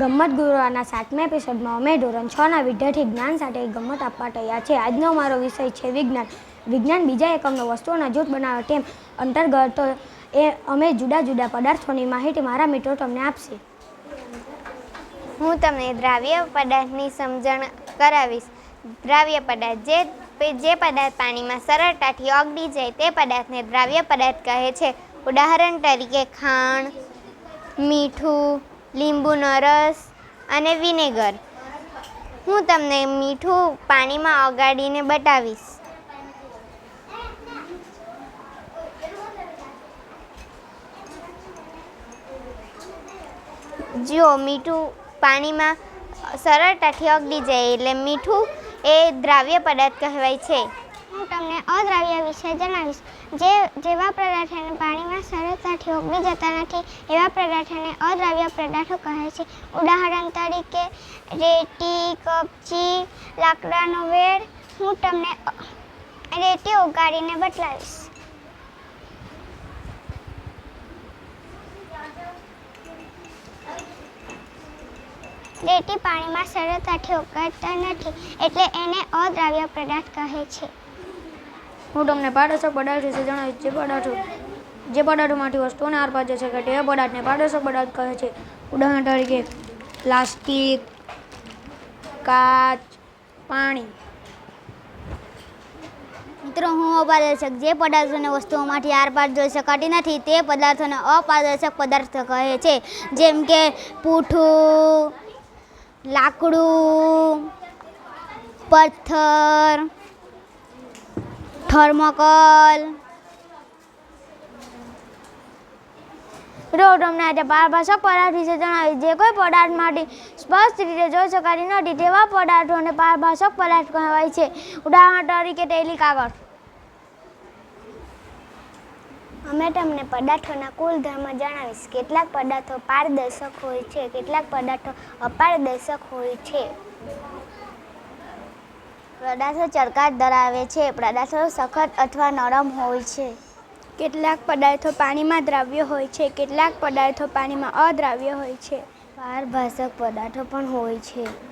ગમ્મત ગુરુવારના સાતમા એપિસોડમાં અમે ધોરણ છના વિદ્યાર્થી જ્ઞાન સાથે ગમ્મત આપવા તૈયાર છે. આજનો મારો વિષય છે વિજ્ઞાન. વિજ્ઞાન બીજા એકમનો વસ્તુઓના જૂથ બનાવે તેમ અંતર્ગત એ અમે જુદા જુદા પદાર્થોની માહિતી મારા મિત્રો તમને આપશે. હું તમને દ્રાવ્ય પદાર્થની સમજણ કરાવીશ. દ્રાવ્ય પદાર્થ જે જે પદાર્થ પાણીમાં સરળતાથી ઓગળી જાય તે પદાર્થને દ્રાવ્ય પદાર્થ કહે છે. ઉદાહરણ તરીકે ખાંડ, મીઠું લીંબુનો રસ અને વિનેગર. હું તમને મીઠું પાણીમાં ઓગાળીને બતાવીશ. જો મીઠું પાણીમાં સરળતાથી ઓગળી જાય એટલે મીઠું એ દ્રાવ્ય પદાર્થ કહેવાય છે. હું તમને અદ્રાવ્ય વિશે જણાવીશ. જે જેવા પદાર્થને પાણીમાં સરળતાથી ઓગળી જતા નથી, એવા પદાર્થને અદ્રાવ્ય પદાર્થો કહે છે. ઉદાહરણ તરીકે, રેતી, કપચી, લાકડાનો વેડ હું તમને રેતી ઉગાડીને બદલાવીશ. રેતી પાણીમાં સરળતાથી ઉગાડતા નથી, એટલે એને અદ્રાવ્ય પદાર્થ કહે છે. હું તમને પાડોશક પદાર્થ વિશે જણાવીશ જે પદાર્થો જે પદાર્થોમાંથી વસ્તુઓને આરપાર જશે કે તે પદાર્થને પાડોશક પદાર્થ કહે છે. ઉદાહરણ તરીકે, પ્લાસ્ટિક, કાચ, પાણી. મિત્રો, હું અપારદર્શક જે પદાર્થોને વસ્તુઓમાંથી આરપાર જોઈ શકાતી નથી, તે પદાર્થોને અપારદર્શક પદાર્થ કહે છે. જેમ કે, પૂઠું, લાકડું, પથ્થર થર્મોકોલ તમને આજે પારભાષક પદાર્થ વિશે જણાવીશ જે કોઈ પદાર્થમાંથી સ્પષ્ટ રીતે જોઈ શકાતી નથી તેવા પદાર્થોને પારભાષક પદાર્થ કહેવાય છે. ઉદાહરણ તરીકે ટેલી કાગળ. અમે તમને પદાર્થોના કુલ ધર્મ જણાવીશ. કેટલાક પદાર્થો પારદર્શક હોય છે, કેટલાક પદાર્થો અપારદર્શક હોય છે. પદાર્થો ચળકાટ ધરાવે છે. પદાર્થો સખત અથવા નરમ હોય છે. કેટલાક પદાર્થો પાણીમાં દ્રાવ્ય હોય છે. કેટલાક પદાર્થો પાણીમાં અદ્રાવ્ય હોય છે. પારભાષક પદાર્થો પણ હોય છે.